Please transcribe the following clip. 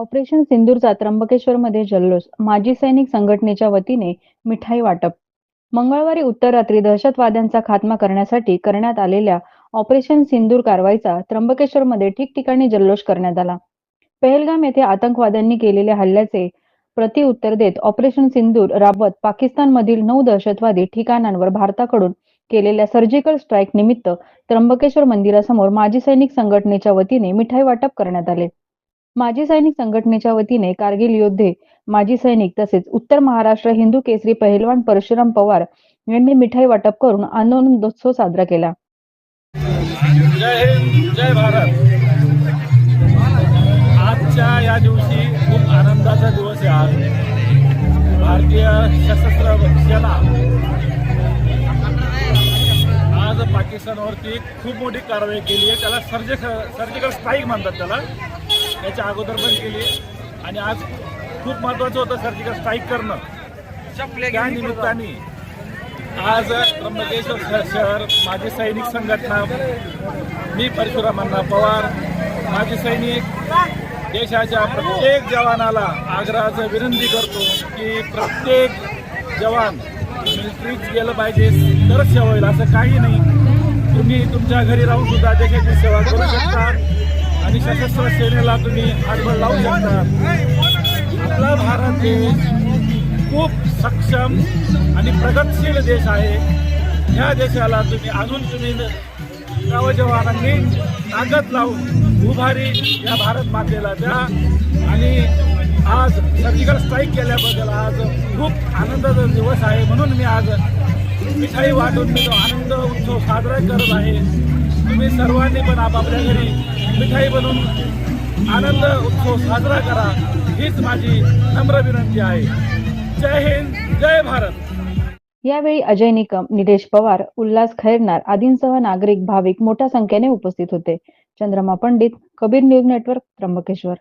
Operation सिंदूरचा त्र्यंबकेश्वरमध्ये जल्लोष. माजी सैनिक संघटनेच्या वतीने मिठाई वाटप. मंगळवारी उत्तर रात्री दहशतवाद्यांचा खात्मा करण्यासाठी करण्यात आलेल्या ऑपरेशन सिंदूर कारवाईचा त्र्यंबकेश्वरमध्ये ठिकठिकाणी जल्लोष करण्यात आला. पहलगाम येथे आतंकवाद्यांनी केलेल्या हल्ल्याचे प्रतिउत्तर देत ऑपरेशन सिंदूर राबवत पाकिस्तानमधील नऊ दहशतवादी ठिकाणांवर भारताकडून केलेल्या सर्जिकल स्ट्राईक निमित्त त्र्यंबकेश्वर मंदिरासमोर माजी सैनिक संघटनेच्या वतीने मिठाई वाटप करण्यात आले. माजी सैनिक संघटनेच्या वतीने कारगिल योद्धे माजी सैनिक तसेच उत्तर महाराष्ट्र हिंदू केसरी पहिलवान परशुराम पवार यांनी मिठाई वाटप करून आनंदोत्सव साजरा केला. जय हिंद जय भारत. आजच्या या दिवशी खूप आनंदाचा दिवस आहे आज. भारतीय सशस्त्र सेना आज पाकिस्तानवरती खूप मोठी कारवाई केली आहे. त्याला सर्जिकल सर्जिकल स्ट्राईक म्हणतात त्याला. याच्या अगोदर पण केली. आणि आज खूप महत्त्वाचं होतं सर्जिकल स्ट्राईक करणं. त्या निमित्ताने आज त्र्यंबकेश्वर शहर माजी सैनिक संघटना मी परशुरामांना पवार माजी सैनिक देशाच्या प्रत्येक जवानाला आग्रहाचं विनंती करतो की प्रत्येक जवान मिलिटरीत गेलं पाहिजे तरच सेवा होईल असं काही नाही. तुम्ही तुमच्या घरी राहून सुद्धा देशाची सेवा करू शकता. आणि सशस्त्र सेनेला तुम्ही हातभार लावू शकता. आपला भारत देश खूप सक्षम आणि प्रगतशील देश आहे. ह्या देशाला तुम्ही अजून तुम्ही नवजवानांनी ताकद लावून उभारी या भारत मातेला द्या. आणि आज सर्जिकल स्ट्राईक केल्याबद्दल आज खूप आनंदाचा दिवस आहे. म्हणून मी आज मिठाई वाटून मी तो आनंद उत्सव साजरा करत आहे. तुम्ही सर्वांनी पण आपापल्या घरी मिठाई बनवून आनंद उत्सव साजरा करा. हीच माझी नम्र विनंती आहे. जय हिंद जय भारत. यावेळी अजय निकम निलेश पवार उल्हास खैरनार आदींसह नागरिक भाविक मोठ्या संख्येने उपस्थित होते. Chandrama Pandit Kabir news network Trimbakeshwar.